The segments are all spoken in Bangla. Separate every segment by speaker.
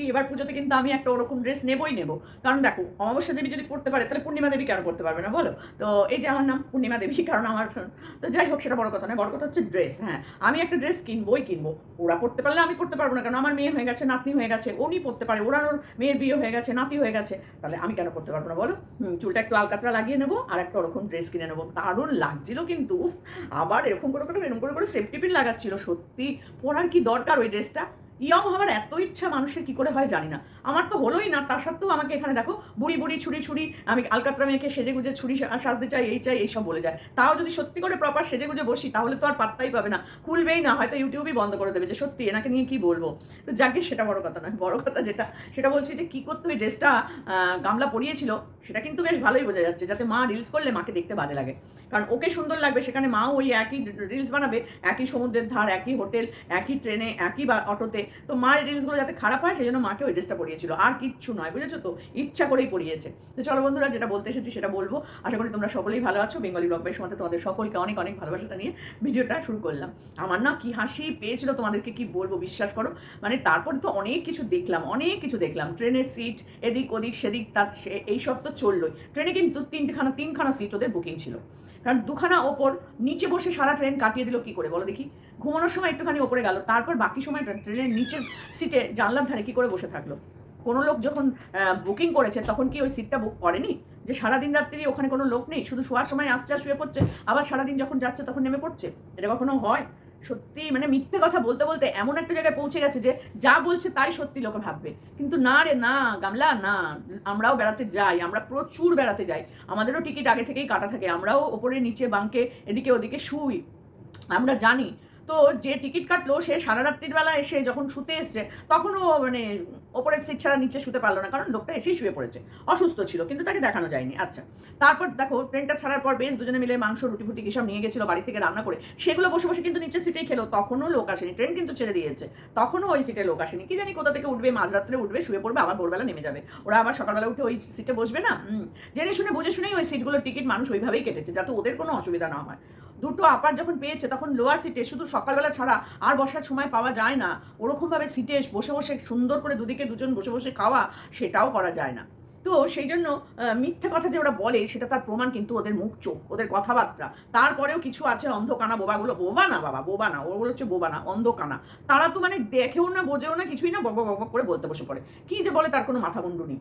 Speaker 1: সত্যি এবার পুজোতে কিন্তু আমি একটা ওরকম ড্রেস নেবই নেব। কারণ দেখো, অমাবস্যা দেবী যদি পড়তে পারে, তাহলে পূর্ণিমা দেবী কেন পড়তে পারবে না বলো? তো এই যে আমার নাম পূর্ণিমা দেবী, কারণ আমার তো যাই হোক, সেটা বড় কথা নয়, বড় কথা হচ্ছে ড্রেস হ্যাঁ। আমি একটা ড্রেস কিনবোই কিনবো। ওরা পড়তে পারলে আমি পড়তে পারব না, কারণ আমার মেয়ে হয়ে গেছে, নাতনি হয়ে গেছে, উনি পড়তে পারে, ওরা ওর মেয়ের বিয়ে হয়ে গেছে, নাতি হয়ে গেছে, তাহলে আমি কেন করতে পারব না বলো? চুলটা একটু আলকাতরা লাগিয়ে নেব, আর একটা ওরকম ড্রেস কিনে নেব। দারুণ লাগছিল কিন্তু আবার এরকম করে করে, এরকম করে করে সেফটি পিন লাগাচ্ছিল, সত্যি, পরার কি দরকার ওই ড্রেসটা ইয়ং হওয়ার এত ইচ্ছা মানুষের কি করে হয় জানি না। আমার তো হলোই না তার সত্ত্বেও আমাকে এখানে দেখো, বুড়ি বুড়ি ছুরি ছুরি, আমি আলকাতরা মেয়েকে সেজে গুজে ছুরি সাজতে চাই, এই চাই, এইসব বলে যায়। তাও যদি সত্যি করে প্রপার সেজে গুজে বসি, তাহলে তো আর পাত্তাই পাবে না। খুলবেই না, হয়তো ইউটিউবই বন্ধ করে দেবে যে, সত্যি এনাকে নিয়ে কি বলব? তো যাকে সেটা বড় কথা নয়, বড় কথা যেটা, সেটা বলছি যে, কি করতে ওই ড্রেসটা গামলা পরিয়েছিল, সেটা কিন্তু বেশ ভালোই বোঝা যাচ্ছে, যাতে মা রিলস করলে মাকে দেখতে বাজে লাগে। কারণ ওকে সুন্দর লাগবে, সেখানে মাও ওই একই রিলস বানাবে, একই সমুদ্রের ধার, একই হোটেল একই ট্রেনে, একই অটোতে তো মার রিলসগুলো যাতে খারাপ হয় সেই জন্য মাকে ওই ড্রেসটা পরিয়েছিল। আর কিচ্ছু নয়, বুঝেছ তো? ইচ্ছা করেই পরিয়েছে। তো চলো বন্ধুরা, যেটা বলতে এসেছি সেটা বলব। আশা করি তোমরা সকলেই ভালো আছো। বেঙ্গলি ব্লগ বেশ মতো তোমাদের সকলকে অনেক অনেক ভালোবাসাটা নিয়ে ভিডিওটা শুরু করলাম। আমার না কি হাসি পেয়েছিল তোমাদেরকে কি বলব, বিশ্বাস করো? মানে তারপরে তো অনেক কিছু দেখলাম, অনেক কিছু দেখলাম। ট্রেনের সিট এদিক ওদিক, সেদিক, তার এইসব তো চললোই। ট্রেনে কিন্তু তিনখানা তিনখানা সিট ওদের বুকিং ছিল। কারণ দুখানা ওপর, নিচে বসে সারা ট্রেন কাটিয়ে দিল কি করে? বলো দেখি। ঘুমানোর সময় একটুখানি ওপরে গেল, তারপর বাকি সময় ট্রেনের নিচের সিটে জানলার ধারে কি করে বসে থাকল? কোনো লোক যখন বুকিং করেছে, তখন কি ওই সিটটা বুক করেনি? যে সারাদিন রাত্রি ওখানে কোনো লোক নেই, শুধু শোয়ার সময় আসছে আর শুয়ে পড়ছে, আবার সারাদিন যখন যাচ্ছে তখন নেমে পড়ছে? এটা কখনো হয়? সত্যি মানে মিথ্যে কথা বলতে বলতে এমন একটা জায়গায় পৌঁছে গেছে যে যা বলছে তাই সত্যি লোকে ভাববে। কিন্তু না রে, না, গামলা, না, আমরাও বেড়াতে যাই, আমরা প্রচুর বেড়াতে যাই। আমাদেরও টিকিট আগে থেকেই কাটা থাকে, আমরাও ওপরে, নিচে, বাঁকে, এদিকে, ওদিকে শুই। আমরা জানি। তো যে টিকিট কাটলো, সে সারা রাত্রির বেলা এসে যখন শুতে এসছে, তখনও মানে ওপরের সিট ছাড়া নিচে শুতে পারল না, কারণ লোকটা এসেই শুয়ে পড়েছে। অসুস্থ ছিল, কিন্তু তাকে দেখানো যায়নি। আচ্ছা তারপর দেখো ট্রেনটা ছাড়ার পর বেশ দুজনে মিলে মাংস রুটি ফুটি কিসব নিয়ে গেছিল বাড়ি থেকে রান্না করে। সেগুলো বসে বসে কিন্তু নিচের সিটেই খেলো। তখনও লোক আসেনি। ট্রেন কিন্তু ছেড়ে দিয়েছে। তখনও ওই সিটে লোক আসেনি। কি জানি কোথা থেকে উঠবে, মাঝরাত্রে উঠবে, শুয়ে পড়বে, আবার ভোরবেলা নেমে যাবে। ওরা আবার সকালবেলা উঠে ওই সিটে বসবে না। জেনে শুনে, বুঝে শুনেই ওই সিটগুলোর টিকিট মানুষ ওইভাবেই কেটেছে, যাতে ওদের কোনো অসুবিধা না হয়। দুটো আপার যখন পেয়েছে তখন লোয়ার সিটে শুধু সকালবেলা ছাড়া আর বসার সময় পাওয়া যায় না ওরকমভাবে সিটে বসে বসে সুন্দর করে দুদিকে দুজন বসে বসে খাওয়া সেটাও করা যায় না তো সেই জন্য মিথ্যে কথা যে ওরা বলে সেটা তার প্রমাণ কিন্তু ওদের মুখ চোখ ওদের কথাবার্তা তারপরেও কিছু আছে অন্ধকানা বোবাগুলো বোবা না বাবা বোবা না ওগুলো হচ্ছে বোবা না অন্ধকানা তারা তো মানে দেখেও না বোঝেও না কিছুই না বক করে বলতে বসে পড়ে কি যে বলে তার কোনো মাথা মুন্ডু নেই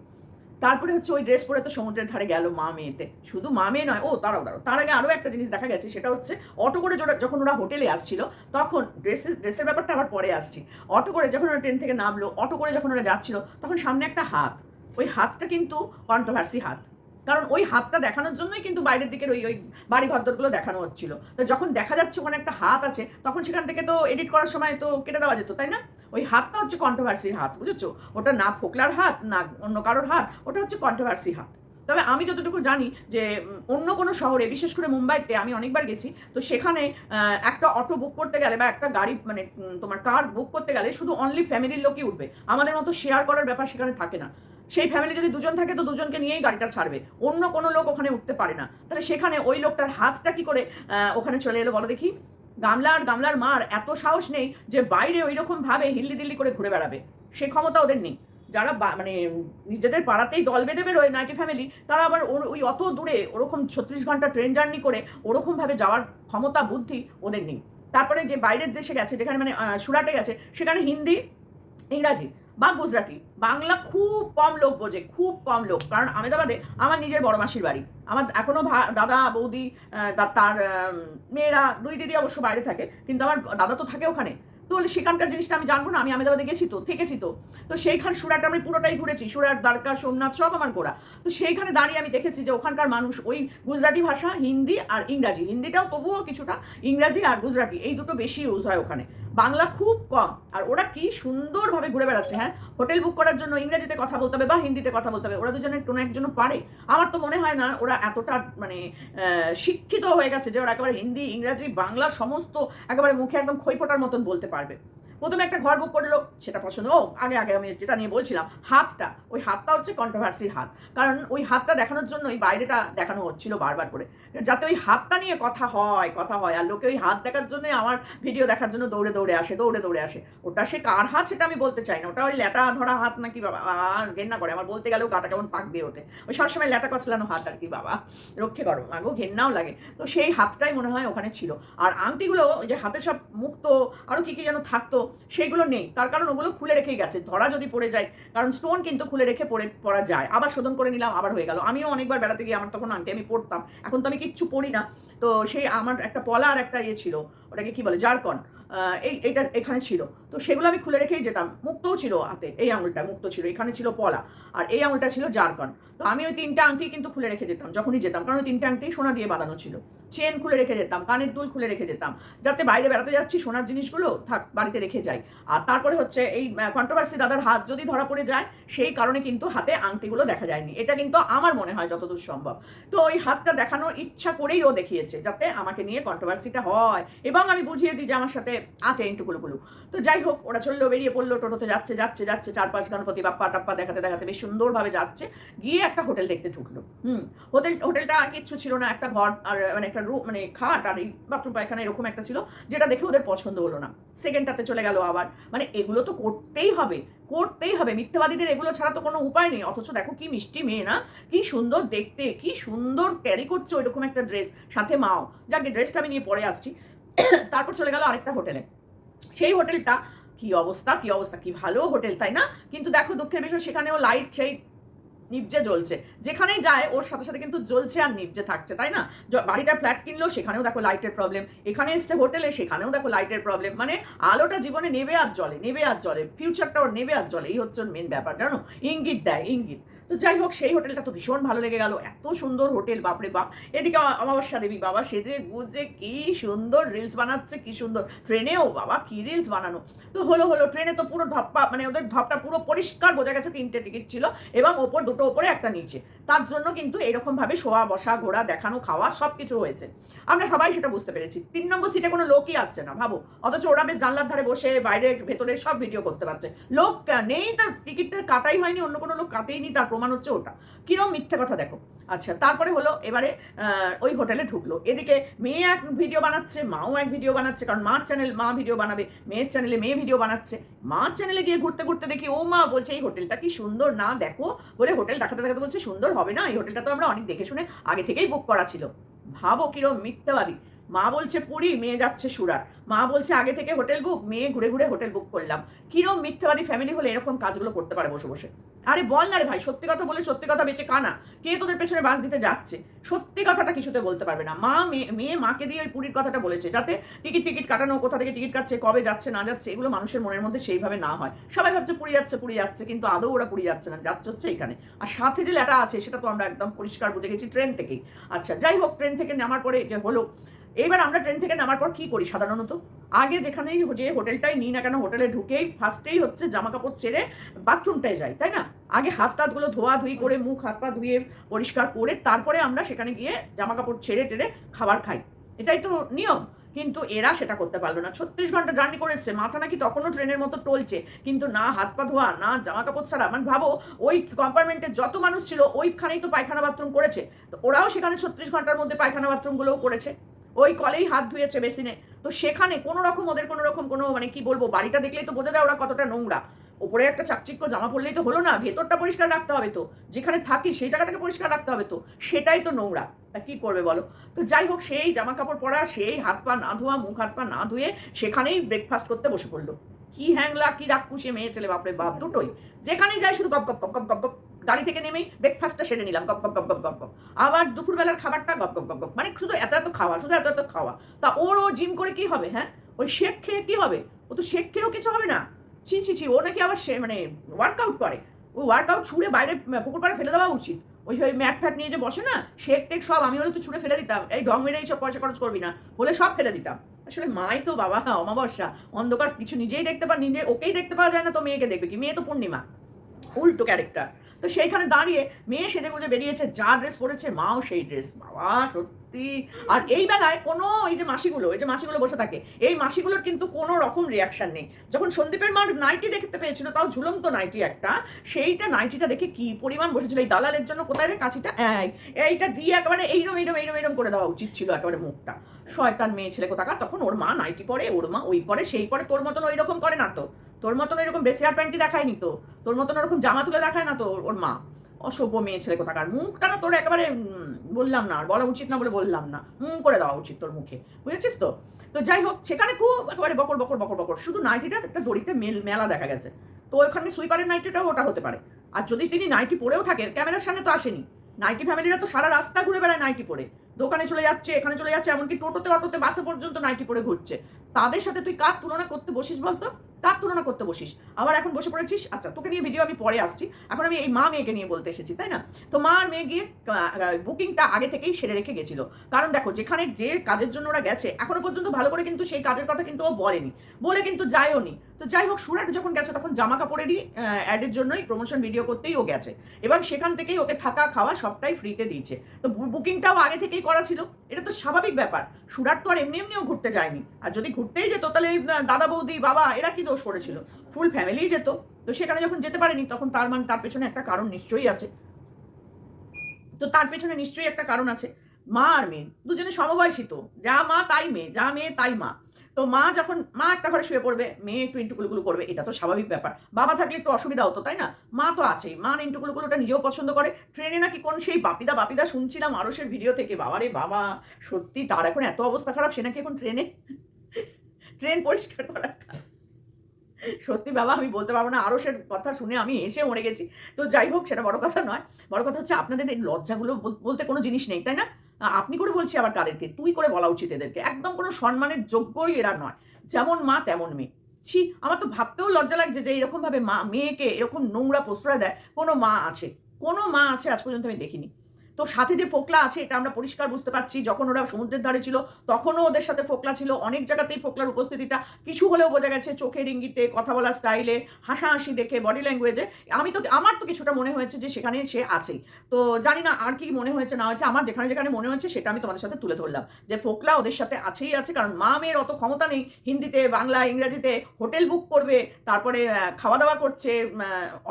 Speaker 1: তারপরে হচ্ছে ওই ড্রেস পরে তো সমুদ্রের ধারে গেল মা মেয়েতে। শুধু মা মেয়ে নয়, ও তারাও দাঁড়াও। তার আগে আরও একটা জিনিস দেখা গেছে, সেটা হচ্ছে অটো করে যখন ওরা হোটেলে আসছিল, তখন ড্রেসের ড্রেসের ব্যাপারটা আবার পরে আসছি। অটো করে যখন ওরা ট্রেন থেকে নামলো, অটো করে যখন ওরা যাচ্ছিল, তখন সামনে একটা হাত। ওই হাতটা কিন্তু কন্ট্রোভার্সি হাত। কারণ ওই হাতটা দেখানোর জন্যই কিন্তু বাইরের দিকের ওই ওই বাড়ি ঘরদরগুলো দেখানো হচ্ছিল। তো যখন দেখা যাচ্ছে ওখানে একটা হাত আছে, তখন সেখান থেকে তো এডিট করার সময় তো কেটে দেওয়া যেত, তাই না? ওই হাতটা হচ্ছে কন্ট্রোভার্সির হাত, বুঝেছ? ওটা না ফোকলার হাত, না অন্য কারোর হাত, ওটা হচ্ছে কন্ট্রোভার্সি হাত। তবে আমি যতটুকু জানি যে অন্য কোনো শহরে, বিশেষ করে মুম্বাইতে, আমি অনেকবার গেছি, তো সেখানে একটা অটো বুক করতে গেলে বা একটা গাড়ি মানে তোমার কার বুক করতে গেলে শুধু অনলি ফ্যামিলির লোকই উঠবে। আমাদের মতো শেয়ার করার ব্যাপার সেখানে থাকে না। সেই ফ্যামিলি যদি দুজন থাকে, তো দুজনকে নিয়েই গাড়িটা ছাড়বে। অন্য কোনো লোক ওখানে উঠতে পারে না। তাহলে সেখানে ওই লোকটার হাতটা কি করে ওখানে চলে এলো বলো দেখি। গামলার গামলার মার এত সাহস নেই যে বাইরে ওই রকম ভাবে হিল্লি দিল্লি করে ঘুরে বেড়াবে। সে ক্ষমতা ওদের নেই। যারা মানে নিজেদের পাড়াতেই দল বেঁধে বেরোয় নাইটি ফ্যামিলি তারা আবার ওর- ওই অত দূরে ওরকম ছত্রিশ ঘণ্টা ট্রেন জার্নি করে ওরকমভাবে যাওয়ার ক্ষমতা, বুদ্ধি ওদের নেই। তারপরে যে বাইরের দেশে গেছে, যেখানে মানে সুরাটে গেছে, সেখানে হিন্দি, ইংরাজি বা গুজরাটি। বাংলা খুব কম লোক বোঝে, খুব কম লোক। কারণ আমেদাবাদে আমার নিজের বড় মাসির বাড়ি। আমার এখনও দাদা, বৌদি তার মেয়েরা, দুই দিদি অবশ্য বাইরে থাকে, কিন্তু আমার দাদা তো থাকে ওখানে। তো বলে, সেখানকার জিনিসটা আমি জানব না, আমি আমেদাবাদে গেছি তো, থেকেছি তো। তো সেইখান সুরাট আমি পুরোটাই ঘুরেছি, সুরাট, দ্বারকা, সোমনাথ, সব আমার ঘোরা তো সেইখানে দাঁড়িয়ে আমি দেখেছি যে ওখানকার মানুষ ওই গুজরাটি ভাষা, হিন্দি আর ইংরাজি। হিন্দিটাও তবুও কিছুটা ইংরাজি আর গুজরাটি, এই দুটো বেশি ইউজ হয় ওখানে। বাংলা খুব কম। আর ওরা কি সুন্দরভাবে ঘুরে বেড়াচ্ছে হ্যাঁ? হোটেল বুক করার জন্য ইংরেজিতে কথা বলতে হবে বা হিন্দিতে কথা বলতে হবে, ওরা দুজনের কোনো একজন পারে? আমার তো মনে হয় না ওরা এতটা মানে শিক্ষিত হয়ে গেছে যে ওরা একেবারে হিন্দি, ইংরাজি, বাংলা সমস্ত একেবারে মুখে একদম খইফোটার মতন বলতে পারবে। প্রথমে একটা ঘর বুক করল, সেটা পছন্দ, ও, আগে আগে আমি যেটা নিয়ে বলছিলাম, হাতটা, ওই হাতটা হচ্ছে কন্ট্রোভার্সির হাত, কারণ ওই হাতটা দেখানোর জন্য ওই বাইরেটা দেখানো হচ্ছিল বারবার করে। যাতে ওই হাতটা নিয়ে কথা হয় কথা হয়, আর লোকে ওই হাত দেখার জন্য আমার ভিডিও দেখার জন্য দৌড়ে দৌড়ে আসে, দৌড়ে দৌড়ে আসে। ওটা সে কার হাত সেটা আমি বলতে চাই না, ওটা ওই ল্যাটা ধরা হাত নাকি বাবা ঘেন্না করে, আমার বলতে গেলেও গাটা কেমন পাক দিয়ে ওঠে। ওই সবসময় ল্যাটা কচলানো হাত আর কি, বাবা, রক্ষে করো আগো ঘেন্নাও লাগে। তো সেই হাতটাই মনে হয় ওখানে ছিল। আর আংটিগুলো, ওই যে হাতে সব মুক্ত আরও কী কী যেন থাকতো সেইগুলো নেই। তার কারণ ওগুলো খুলে রেখেই গেছে। ধরা যদি পড়ে যায়, কারণ স্টোন কিন্তু খুলে রেখে পড়ে, পড়া যায়। আবার শোধন করে নিলাম, আবার হয়ে গেল। আমিও অনেকবার বেড়াতে গিয়ে আমার তখন আনটি আমি পড়তাম। এখন তো আমি কিচ্ছু পড়ি না। তো সেই আমার একটা পলা আর একটা ইয়ে ছিল, ওটাকে কি বলে? জারকন। এই এইটা এখানে ছিল। তো সেগুলো আমি খুলে রেখেই যেতাম। মুক্তও ছিল হাতে, এই আঙুলটা মুক্ত ছিল। এখানে ছিল পলা। আর এই আঙুলটা ছিল জারকন। তো আমি ওই তিনটা আংটি কিন্তু খুলে রেখে যেতাম, যখনই যেতাম। কারণ ওই তিনটা আংটি সোনা দিয়ে বাঁধানো ছিল। চেন খুলে রেখে যেতাম, কানের দুল খুলে রেখে যেতাম। যাতে বাইরে বেড়াতে যাচ্ছি, সোনার জিনিসগুলো থাক, বাড়িতে রেখে যাই। আর তারপরে হচ্ছে এই কন্ট্রোভার্সি দাদার হাত যদি ধরা পড়ে যায়, সেই কারণে কিন্তু হাতে আংটিগুলো দেখা যায়নি। এটা কিন্তু আমার মনে হয় যতদূর সম্ভব। তো ওই হাতটা দেখানোর ইচ্ছা করেই ও দেখিয়েছে, যাতে আমাকে নিয়ে কন্ট্রোভার্সিটা হয়। এবং আমি বুঝিয়ে দিই যে আমার সাথে আছে ইন্টুকুলুকুলু তো যাই হোক, ওরা চলল, বেরিয়ে পড়ল, টোটোতে যাচ্ছে যাচ্ছে যাচ্ছে চার পাঁচ গণপতি বাপ্পা টাপ্পা দেখাতে দেখাতে বেশ সুন্দরভাবে যাচ্ছে। গিয়ে একটা হোটেল দেখতে ঢুকলো। হুম, হোটেল, হোটেলটা কিচ্ছু ছিল না, একটা ঘর আর মানে একটা রুম মানে খাট আর এই বাথরুম পায়খানা এরকম একটা ছিল, যেটা দেখে ওদের পছন্দ হলো না। সেকেন্ডটাতে চলে গেল আবার। মানে এগুলো তো করতেই হবে করতেই হবে। মিথ্যাবাদীদের এগুলো ছাড়া তো কোনো উপায় নেই। অথচ দেখো কি মিষ্টি মেয়ে না? কি সুন্দর দেখতে, কি সুন্দর ক্যারি করছে ওইরকম একটা ড্রেস সাথে মাও। যাকে ড্রেসটা আমি নিয়ে পরে আসছি। তারপর চলে গেল আরেকটা হোটেলে। সেই হোটেলটা, কি অবস্থা কি অবস্থা, কি ভালো হোটেল, তাই না? কিন্তু দেখো, দুঃখের বিষয়, সেখানেও লাইট সেই নিবজে জ্বলছে। যেখানেই যায়, ওর সাথে সাথে কিন্তু জ্বলছে আর নিবজে থাকছে, তাই না? বাড়িটা ফ্ল্যাট কিনলো সেখানেও দেখো লাইটের প্রবলেম এখানে এসছে হোটেলে, সেখানেও দেখো লাইটের প্রবলেম মানে আলোটা জীবনে নেবে আর জলে নেবে আর জলে ফিউচারটা ওর নেবে আর জলে এই হচ্ছে ওর মেন ব্যাপার, জানো? ইঙ্গিত দেয়, ইঙ্গিত। তো যাই হোক, সেই হোটেলটা তো ভীষণ ভালো লেগে গেল। এত সুন্দর হোটেল, বাপরে বাপ। এদিকে অমাবস্যা দেবী, বাবা সেজে গুজে কি সুন্দর রিলস বানাচ্ছে, কি সুন্দর। ট্রেনেও বাবা কি রিলস বানানো। তো হলো হলো ট্রেনে তো পুরো ধপ্পা মানে ওদের ধপটা পুরো পরিষ্কার বোঝা গেছে তিনটে টিকিট ছিল এবং ওপর দুটো ওপরে একটা নিচে। তার জন্য কিন্তু এরকম ভাবে শোয়া, বসা, ঘোরা, দেখানো, খাওয়া সব কিছু হয়েছে। আমরা সবাই সেটা বুঝতে পেরেছি। তিন নম্বর সিটে কোনো লোকই আসছে না, ভাবো। অথচ ওরা বেশ জানলার ধারে বসে বাইরে ভেতরে সব ভিডিও করতে পারছে। লোক নেই, তার টিকিটটা কাটাই হয়নি, অন্য কোনো লোক কাটেইনি, তার প্রমাণ হচ্ছে ওটা। কিরম মিথ্যে কথা দেখো। আচ্ছা তারপরে হলো এবারে ওই হোটেলে ঢুকলো। এদিকে মেয়ে এক ভিডিও বানাচ্ছে, মাও এক ভিডিও বানাচ্ছে, কারণ মার চ্যানেল মা ভিডিও বানাবে। মেয়ের চ্যানেলে মেয়ে ভিডিও বানাচ্ছে। মার চ্যানেলে গিয়ে ঘুরতে ঘুরতে দেখি, ও মা বলছে, এই হোটেলটা কি সুন্দর, না দেখো? বলে হোটেল দেখাতে দেখাতে বলছে, সুন্দর হবে না? এই হোটেলটা তো আমরা অনেক দেখে শুনে আগে থেকেই বুক করা ছিল। ভাবো কিরম মিথ্যাবাদী। মা বলছে, পুরী, মেয়ে যাচ্ছে সুরাট। মা বলছে, আগে থেকে হোটেল বুক, মেয়ে ঘুরে ঘুরে হোটেল বুক করলাম। কিরম মিথ্যাবাদী ফ্যামিলি হলে এরকম কাজগুলো করতে পারে বসে বসে? আরে বল না রে ভাই, সত্যি কথা বলে সত্যি কথা বেঁচে কানা কে তোদের পেছনে বাস দিতে যাচ্ছে? সত্যি কথাটা কিছুতে বলতে পারবে না। মা, মেয়ে মাকে দিয়ে ওই পুরীর কথাটা বলেছে, যাতে টিকিট টিকিট কাটানো, কোথা থেকে টিকিট কাটছে, কবে যাচ্ছে, না যাচ্ছে, এগুলো মানুষের মনের মধ্যে সেইভাবে না হয়। সবাই ভাবছে পুরী যাচ্ছে পুরী যাচ্ছে, কিন্তু আদৌ ওরা পুরী যাচ্ছে না, যাচ্ছে হচ্ছে এখানে। আর সাথে যে ল্যাটা আছে, সেটা তো আমরা একদম পরিষ্কার বুঝে গেছি ট্রেন থেকেই। আচ্ছা যাই হোক, ট্রেন থেকে নামার পরে যে হলো এইবার আমরা ট্রেন থেকে নামার পর কি করি সাধারণত? আগে যেখানেই যে হোটেলটাই নিই না কেন, হোটেলে ঢুকেই ফার্স্টেই হচ্ছে জামা কাপড় ছেড়ে বাথরুমটায় যাই, তাই না? আগে হাত টাতগুলো ধোয়া ধুই করে, মুখ, হাত পা ধুয়ে পরিষ্কার করে তারপরে আমরা সেখানে গিয়ে জামা কাপড় ছেড়ে টেড়ে খাবার খাই। এটাই তো নিয়ম। কিন্তু এরা সেটা করতে পারল না। ছত্রিশ ঘণ্টা জার্নি করেছে, মাথা নাকি তখনও ট্রেনের মতো টলছে। কিন্তু না হাত পা ধোয়া, না জামা কাপড় ছাড়া মানে ভাবো, ওই কম্পার্টমেন্টে যত মানুষ ছিল, ওইখানেই তো পায়খানা বাথরুম করেছে। তো ওরাও সেখানে ছত্রিশ ঘণ্টার মধ্যে পায়খানা বাথরুমগুলোও করেছে। ওই কলেই হাত ধুয়েছে বেসিনে তো সেখানে কোনো রকম ওদের কোনো রকম কোনো মানে কি বলব, বাড়িটা দেখলেই তো বোঝা যায় ওরা কতটা নোংরা। ওপরে একটা চাকচিক্য জামা পরলেই তো হলো না, ভেতরটা পরিষ্কার রাখতে হবে তো, যেখানে থাকি সেই জায়গাটাকে পরিষ্কার রাখতে হবে তো, সেটাই তো নোংরা। তা কি করবে বলো? তো যাই হোক, সেই জামা কাপড় পরা, সেই হাত পা না ধোয়া, মুখ হাত পা না ধুয়ে সেখানেই ব্রেকফাস্ট করতে বসে পড়ল। কি হ্যাংলা, কি পুষিয়ে মেয়ে ছেলে, বাপরে বাপ, দুটোই। যেখানেই যাই শুধু গপ গপ গপ গপ গপ গপ। গাড়ি থেকে নেমেই ব্রেকফাস্টটা সেরে নিলাম, গপ গপ গপ গপ গপ গপ। আবার দুপুরবেলার খাবারটা গপ গপ গপ গপ। মানে শুধু এত এত খাওয়া, শুধু এত এত খাওয়া। তা ওর ও জিম করে কি হবে হ্যাঁ? ওই শেক খেয়ে কি হবে? ও তো শেক খেয়েও কিছু হবে না। ছি ছি ছি, ও নাকি আবার সে মানে ওয়ার্কআউট করে। ওই ওয়ার্কআউট ছুঁড়ে বাইরে পুকুর পাড়ে ফেলে দেওয়া উচিত। ওই ওই ম্যাট ফ্যাট নিয়ে যে বসে না, শেক টেক সব, আমি হলে তো ছুঁড়ে ফেলে দিতাম। এই ঢং মেরে এইসব পয়সা খরচ করবি না বলে সব ফেলে দিতাম। আসলে মাই তো বাবা, অমাবস্যা, অন্ধকার, কিছু নিজেই দেখতে পা নিজে ওকেই দেখতে পাওয়া যায় না, তো মেয়েকে দেখবে কি? মেয়ে তো পূর্ণিমা, উল্টো ক্যারেক্টার তো সেইখানে দাঁড়িয়ে মেয়ে সেজে গুজে বেরিয়েছে, যা ড্রেস পরেছে, মাও সেই ড্রেস বাবা, সত্যি। আর এই বেলায় কোনো এই যে মাসিগুলো, এই যে মাসিগুলো বসে থাকে, এই মাসিগুলোর কিন্তু কোনো রকম রিয়াকশন নেই। যখন সন্দীপের মার নাইটি দেখতে পেয়েছিল, তাও ঝুলন্ত নাইটি একটা, সেইটা নাইটিটা দেখে কি পরিমাণ বসেছিল, এই দালালের জন্য কোথায় রে কাছিটা এই, এইটা দিয়ে একেবারে এইরম এইরম এইরম এইরম করে দেওয়া উচিত ছিল একেবারে মুখটা। শয়তান মেয়ে ছেলে কোথাকার, তখন ওর মা নাইটি পরে, ওর মা ওই পরে, সেই পরে তোর মতন ওই রকম করে না তো। তোর মতন এরকম বেসিয়ার প্যান্টি দেখায়নি তো। তোর মতন ওরকম জামা তুলে দেখায় না তো ওর- মা। অসভ্য মেয়ে ছেলে কোথাকার। মুখটা না তোর একেবারে বললাম না, আর বলা উচিত না বলে বললাম না। হুম করে দেওয়া উচিত তোর মুখে। বুঝেছিস তো? তো যাই হোক, সেখানে খুব একেবারে বকর বকর বকর বকর। শুধু নাইটিটা একটা দড়িতে মেল, মেলা দেখা গেছে। তো ওখানে সুইপারের নাইটিটাও ওটা হতে পারে। আর যদি তিনি নাইটি পরেও থাকে, ক্যামেরার সামনে তো আসেনি। নাইটি ফ্যামিলিরা তো সারা রাস্তা ঘুরে বেড়ায় নাইটি পরে। দোকানে চলে যাচ্ছে, এখানে চলে যাচ্ছে, এমনকি টোটোতে, অটোতে, বাসে পর্যন্ত নাইটি পরে ঘুরছে। তাদের সাথে তুই কার তুলনা করতে বসিস বলতো? কার তুলনা করতে বসিস? আবার এখন বসে পড়েছিস? আচ্ছা তোকে নিয়ে ভিডিও আমি পরে আসছি। এখন আমি এই মা মেয়েকে নিয়ে বলতে এসেছি, তাই না? তো মা আর মেয়ে গিয়ে বুকিংটা আগে থেকেই সেরে রেখে গেছিল। কারণ দেখো, যেখানে যে কাজের জন্য ওরা গেছে, এখনও পর্যন্ত ভালো করে কিন্তু সেই কাজের কথা কিন্তু ও বলেনি। বলে কিন্তু যায়ও নি। তো যাই হোক, সুরাট যখন গেছে, তখন জামা কাপড়েরই অ্যাডের জন্যই প্রমোশন ভিডিও করতেই ও গেছে। এবং সেখান থেকেই ওকে থাকা, খাওয়া সবটাই ফ্রিতে দিয়েছে। তো বুকিংটাও আগে থেকেই করা ছিল। এটা তো স্বাভাবিক ব্যাপার। সুরাট তো আর এমনি এমনিও ঘুরতে যায়নি। আর যদি ঘুরতেই যেত, তাহলে দাদা বৌদি, বাবা, এরা কি দোষ করেছিল? ফুল ফ্যামিলি যেত। তো সেখানে যখন যেতে পারেনি, তখন তার মানে তার পেছনে একটা কারণ নিশ্চয়ই আছে। তো তার পেছনে নিশ্চয়ই একটা কারণ আছে। মা আর মেয়ে, দুজনে সমবয়সী তো যা মা, তাই মেয়ে, যা মেয়ে, তাই মা। তো মা যখন, মা একটা ঘরে শুয়ে পড়বে, মেয়ে একটু ইন্টুকুলুকুলু করবে, এটা তো স্বাভাবিক ব্যাপার। বাবা থাকলে একটু অসুবিধা হতো, তাই না? মা তো আছেই। মা ইন্টুকুলুকুলুটা নিজেও পছন্দ করে। ট্রেনে নাকি কোন সেই বাপিদা বাপিদা শুনছিলাম আরসের ভিডিও থেকে, বাবারে বাবা, সত্যি তার এখন এত অবস্থা খারাপ, সে নাকি এখন ট্রেনে? ট্রেন পরিষ্কার করা। সত্যি বাবা, আমি বলতে পারব না আরও সে কথা শুনে আমি এসে মরে গেছি। তো যাই হোক, সেটা বড় কথা নয়। বড় কথা হচ্ছে আপনাদের এই লজ্জাগুলো বল- বলতে কোনো জিনিস নেই, তাই না? আপনি করে বলছি আবার কাদেরকে, তুই করে বলা উচিত এদেরকে। একদম কোনো সম্মানের যোগ্যই এরা নয়। যেমন মা, তেমন মেয়ে। ছি, আমার তো ভাবতেও লজ্জা লাগছে যে এরকমভাবে মা, মেয়েকে এরকম নোংরা প্রশ্রয় দেয়। কোনো মা আছে, কোনো মা আছে আজ পর্যন্ত আমি দেখিনি। তো সাথে যে ফোকলা আছে, এটা আমরা পরিষ্কার বুঝতে পারছি। যখন ওরা সমুদ্রের ধারে ছিল, তখনও ওদের সাথে ফোকলা ছিল। অনেক জায়গাতেই ফোকলার উপস্থিতিটা কিছু হলেও বোঝা গেছে চোখের ইঙ্গিতে, কথা বলার স্টাইলে, হাসাহাসি দেখে বডি ল্যাঙ্গুয়েজে আমি তো, আমার তো কিছুটা মনে হয়েছে যে সেখানে সে আছেই। তো জানি না আর কি মনে হয়েছে, না হয়েছে, আমার যেখানে যেখানে মনে হয়েছে সেটা আমি তোমাদের সাথে তুলে ধরলাম। যে ফোকলা ওদের সাথে আছেই আছে, কারণ মা মেয়ের অত ক্ষমতা নেই। হিন্দিতে, বাংলা, ইংরাজিতে হোটেল বুক করবে, তারপরে খাওয়া দাওয়া করছে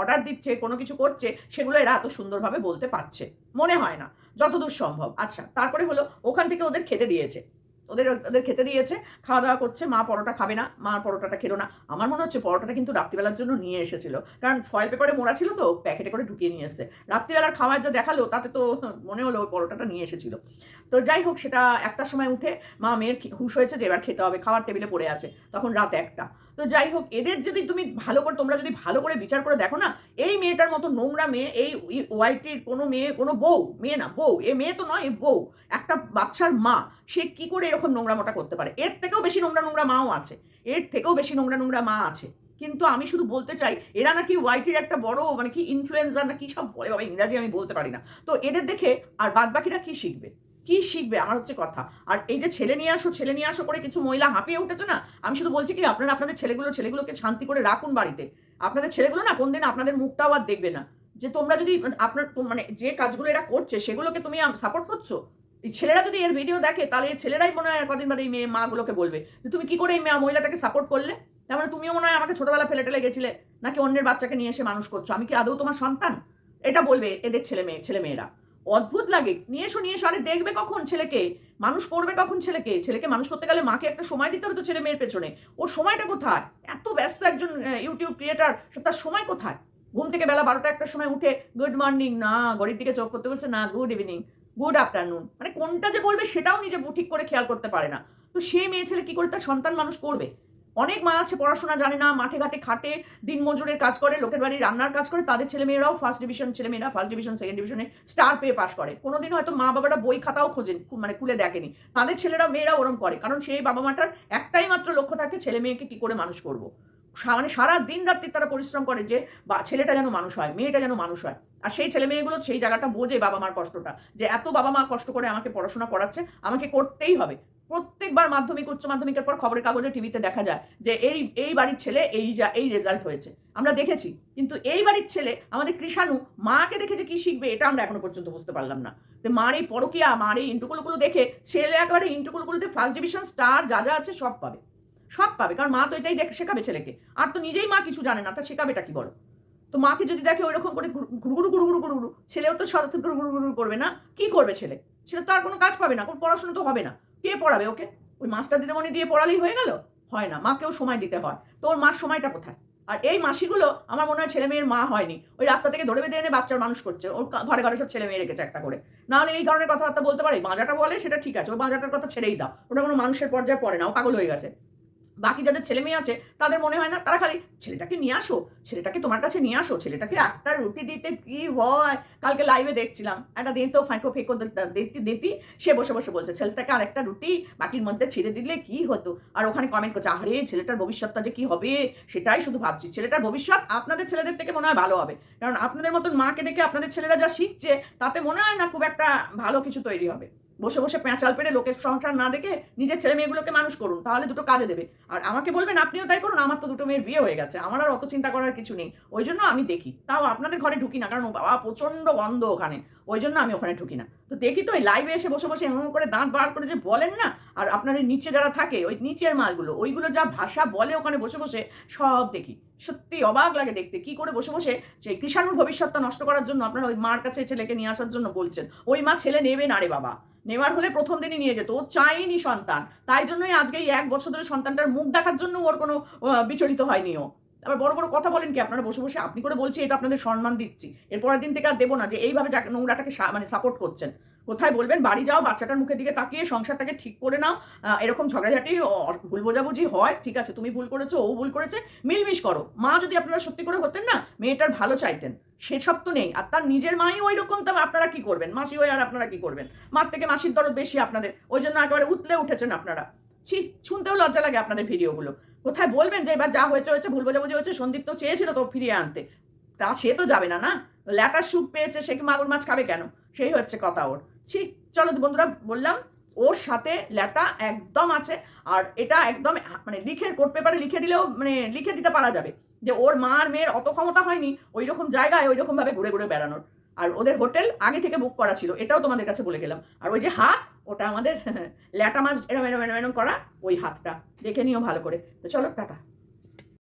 Speaker 1: অর্ডার দিচ্ছে, কোনো কিছু করছে, সেগুলো এরা এত সুন্দরভাবে বলতে পারছে। মনে হয় না, যতদূর সম্ভব। আচ্ছা তারপরে হলো, ওখান থেকে ওদের খেতে দিয়েছে। ওদের ওদের খেতে দিয়েছে, খাওয়া দাওয়া করছে, মা পরোটা খাবে না, মা পরোটাটা খেলো না। আমার মনে হচ্ছে পরোটাটা কিন্তু রাত্রিবেলার জন্য নিয়ে এসেছিল। কারণ ফয়েল পেপারে মোড়া ছিল তো, প্যাকেটে করে ঢুকিয়ে নিয়ে এসেছে। রাত্রিবেলার খাবার যা দেখাল, তাতে তো মনে হলো ওই পরোটাটা নিয়ে এসেছিল। তো যাই হোক, সেটা একটার সময় উঠে মা মেয়ের হুঁশ হয়েছে যে এবার খেতে হবে, খাবার টেবিলে পড়ে আছে। তখন রাত একটা। তো যাই হোক এদের যদি তুমি ভালো করে, তোমরা যদি ভালো করে বিচার করে দেখো না, এই মেয়েটার মতো নোংরা মেয়ে, এই ওয়াইটির কোনো মেয়ে, কোনো বউ, মেয়ে না, বউ, এ মেয়ে তো নয়, এ বউ, একটা বাচ্চার মা, সে কি করে এরকম নোংরা মোটা করতে পারে? এর থেকেও বেশি নোংরা নোংরা মাও আছে, এর থেকেও বেশি নোংরা নোংরা মা আছে। কিন্তু আমি শুধু বলতে চাই, এরা নাকি ওয়াইটির একটা বড় মানে কি ইনফ্লুয়েন্সার না কি সব বলে, বাবা, ইংরাজি আমি বলতে পারি না। তো এদের দেখে, আর বাদ বাকিরা কি শিখবে? কি শিখবে? আমার হচ্ছে কথা। আর এই যে ছেলে নিয়ে আসো, ছেলে নিয়ে আসো করে কিছু মহিলা হাঁপিয়ে উঠেছে না? আমি শুধু বলছি কি, আপনারা আপনাদের ছেলেগুলো, ছেলেগুলোকে শান্তি করে রাখুন বাড়িতে। আপনাদের ছেলেগুলো না কোনদিন আপনাদের মুখটাও আর দেখবে না। যে তোমরা যদি আপনার মানে যে কাজগুলো এরা করছে, সেগুলোকে তুমি সাপোর্ট করছ? এই ছেলেরা যদি এর ভিডিও দেখে, তাহলে এই ছেলেরাই মনে হয় কদিন বাদে এই মেয়ে, মাগুলোকে বলবে যে, তুমি কি করে এই মেয়ে মহিলাটাকে সাপোর্ট করলে? তার মানে তুমিও মনে হয় আমাকে ছোটবেলা ফেলে টেলে গেছিলে, নাকি অন্যের বাচ্চাকে নিয়ে এসে মানুষ করছ? আমি কি আদৌ তোমার সন্তান? এটা বলবে এদের ছেলে মেয়ে, ছেলে মেয়েরা। অদ্ভুত লাগে। নিয়ে এসো নিয়ে এসো। আরে, দেখবে কখন ছেলেকে? মানুষ করবে কখন ছেলেকে? ছেলেকে মানুষ করতে গেলে মাকে একটা সময় দিতে হবে তো ছেলে মেয়ের পেছনে। ওর সময়টা কোথায়? এত ব্যস্ত একজন ইউটিউব ক্রিয়েটার তার সময় কোথায়? ঘুম থেকে বেলা বারোটা একটার সময় উঠে গুড মর্নিং না, ঘড়ির দিকে চোখ করতে বলছে, না গুড ইভিনিং গুড আফটারনুন মানে কোনটা যে বলবে সেটাও নিজে ঠিক করে খেয়াল করতে পারে না। তো সে মেয়ে ছেলে কি করে? তার সন্তান মানুষ করবে। অনেক মা আছে পড়াশোনা জানে না, মাঠে ঘাটে খাটে, দিন মজুরের কাজ করে, লোকের বাড়ি রান্নার কাজ করে, তাদের ছেলে মেয়েরাও ফার্স্ট ডিভিশন ছেলে মেয়েরা ফার্স্ট ডিভিশন সেকেন্ড ডিভিশনে স্টার পেয়ে পাস করে। কোনোদিন হয়তো মা বাবারা বই খাতাও খোঁজেন মানে খুলে দেখেনি। তাদের ছেলেরা, মেয়েরা ওরম করে, কারণ সেই বাবা মাটার একটাই মাত্র লক্ষ্য থাকে ছেলে মেয়েকে কি করে মানুষ করব। মানে সারা দিন রাত্রি তারা পরিশ্রম করে যে, বা ছেলেটা যেন মানুষ হয়, মেয়েটা যেন মানুষ হয়। আর সেই ছেলে মেয়েগুলো সেই জায়গাটা বোঝে বাবা মার কষ্টটা, যে এত বাবা মা কষ্ট করে আমাকে পড়াশোনা করাচ্ছে, আমাকে করতেই হবে। প্রত্যেকবার মাধ্যমিক, উচ্চ মাধ্যমিকের পর খবরের কাগজে টিভিতে দেখা যায় যে এই এই বাড়ির ছেলে এই যা- এই রেজাল্ট হয়েছে। আমরা দেখেছি। কিন্তু এই বাড়ির ছেলে, আমাদের কৃষাণু, মাকে দেখে যে কি শিখবে, এটা আমরা এখনও পর্যন্ত বুঝতে পারলাম না। তো মার এই পরকিয়া, মার এই ইন্টুকুলগুলো দেখে ছেলে একেবারে ইন্টুকুলগুলোতে ফার্স্ট ডিভিশন স্টার যা যা আছে সব পাবে। সব পাবে। কারণ মা তো এটাই দেখ, শেখাবে ছেলেকে। আর তো নিজেই মা কিছু জানে না, তা শেখাবেটা কি বলো? তো মাকে যদি দেখে ওই রকম করে ঘুরুগুরু ঘুরুগুরু ঘুরুগুরু ছেলেও তো সাথে ঘুরু ঘুরু ঘুরু করবে না। কি করবে ছেলে? ছেলে তো আর কোনো কাজ পাবে না, কোনো পড়াশোনা তো হবে না। কে পড়াবে ওকে? ওই মাস্টার দিদিমণি দিয়ে পড়ালেই হয়ে গেল? হয় না, মাকেও সময় দিতে হয়। তো ওর মার সময়টা কোথায়? আর এই মাসিগুলো আমার মনে হয় ছেলে মেয়ের মা হয়নি। ওই রাস্তা থেকে ধরে বেঁধে এনে বাচ্চার মানুষ করছে। ওর ঘরে ঘরে সব ছেলে মেয়ে রেখেছে একটা করে। নাহলে এই ধরনের কথাবার্তা বলতে পারে? বাঁজাটা বলে সেটা ঠিক আছে ওই বাজাটার কথা ছেড়েই দাও। ওটা কোনো মানুষের পর্যায়ে পড়ে না, ও পাগল হয়ে গেছে। বাকি যাদের ছেলে মেয়ে আছে, তাদের মনে হয় না, তারা খালি, ছেলেটাকে নিয়ে আসো, ছেলেটাকে তোমার কাছে নিয়ে আসো, ছেলেটাকে একটা রুটি দিতে কি হয়? কালকে লাইভে দেখছিলাম, একটা দিন তো ফাঁকো ফেঁকো দেখতে দিতি সে বসে বসে বলছে, ছেলেটাকে আর একটা রুটি বাকির মধ্যে ছিঁড়ে দিলে কি হতো? আর ওখানে কমেন্ট করছে আরে ছেলেটার ভবিষ্যৎটা যে কি হবে? সেটাই শুধু ভাবছি, ছেলেটার ভবিষ্যৎ আপনাদের ছেলেদের থেকে মনে হয় ভালো হবে। কারণ আপনাদের মতন মাকে দেখে আপনাদের ছেলেরা যা শিখছে, তাতে মনে হয় না খুব একটা ভালো কিছু তৈরি হবে। বসে বসে পেঁচাল পেরে লোকের সংসার না দেখে নিজের ছেলে মেয়েগুলোকে মানুষ করুন, তাহলে দুটো কাজে দেবে। আর আমাকে বলবেন, আপনিও তাই করুন, আমার তো দুটো মেয়ের বিয়ে হয়ে গেছে, আমার আর অত চিন্তা করার কিছু নেই। ওই জন্য আমি দেখি। তাও আপনাদের ঘরে ঢুকি না, কারণ বাবা প্রচণ্ড গন্ধ ওখানে। ওই জন্য আমি ওখানে ঢুকি না। তো দেখি তো ওই লাইভে এসে বসে বসে এমন করে দাঁত বার করে যে বলেন না, আর আপনার নিচে যারা থাকে, ওই নিচের মালগুলো, ওইগুলো যা ভাষা বলে ওখানে বসে বসে সব দেখি। সত্যি অবাক লাগে দেখতে, কি করে বসে বসে সেই কৃষাণুর ভবিষ্যৎটা নষ্ট করার জন্য আপনারা ওই মার কাছে ছেলেকে নিয়ে আসার জন্য বলছেন। ওই মা ছেলে নেবে না রে বাবা। নেওয়ার হলে প্রথম দিনই নিয়ে যেত। ও চাইনি সন্তান। তাই জন্যই আজকে এই এক বছর ধরে সন্তানটার মুখ দেখার জন্য ওর কোনো বিচলিত হয়নি ও। আবার বড় বড় কথা বলেন কি, আপনারা বসে বসে আপনি করে বলছি, এটা আপনাদের সম্মান দিচ্ছি। এরপরের দিন থেকে আর দেবো না যে এইভাবে নোংরাটাকে মানে সাপোর্ট করছেন। কোথায় বলবেন? বাড়ি যাও, বাচ্চাটার মুখের দিকে তাকিয়ে সংসারটাকে ঠিক করে নাও। এরকম ঝগড়াঝাটি ভুল বোঝাবুঝি হয়, ঠিক আছে, তুমি ভুল করেছ, ও ভুল করেছে, মিলমিশ করো। মা যদি আপনারা সত্যি করে হতেন না, মেয়েটার ভালো চাইতেন। সেসব তো নেই, আর তার নিজের মাই ওই রকম তবে আপনারা কি করবেন? মাসি হয়ে আর আপনারা কি করবেন? মার থেকে মাসির দরদ বেশি আপনাদের, ওই জন্য একেবারে উতলে উঠেছেন আপনারা। ছি, শুনতেও লজ্জা লাগে আপনাদের ভিডিওগুলো। কোথায় বলবেন যে এবার যা হয়েছে হয়েছে, ভুল বোঝাবুঝি হয়েছে, সন্দীপ তো চেয়েছিল তো ফিরিয়ে আনতে। তা সে তো যাবে না না? ল্যাটার স্যুপ পেয়েছে, সে কি মাগুর মাছ খাবে কেন? সেই হচ্ছে কথা ওর। ছি, চলো বন্ধুরা, বললাম, ওর সাথে ল্যাটা একদম আছে, আর এটা একদম মানে লিখে, কোর্ট পেপারে লিখে দিলেও মানে লিখে দিতে পারা যাবে, যে ওর মার মেয়ের অত ক্ষমতা হয়নি ওই রকম জায়গায় ওই রকম ভাবে ঘুরে ঘুরে বেড়ানোর। আর ওদের হোটেল আগে থেকে বুক করা ছিল, এটাও তোমাদের কাছে বলে গেলাম। আর ওই যে হাত, ওটা আমাদের, ল্যাটা মাছ এরম এরম এরম এরম করা, ওই হাতটা, দেখে নিও ভালো করে। তো চলো, টাটা।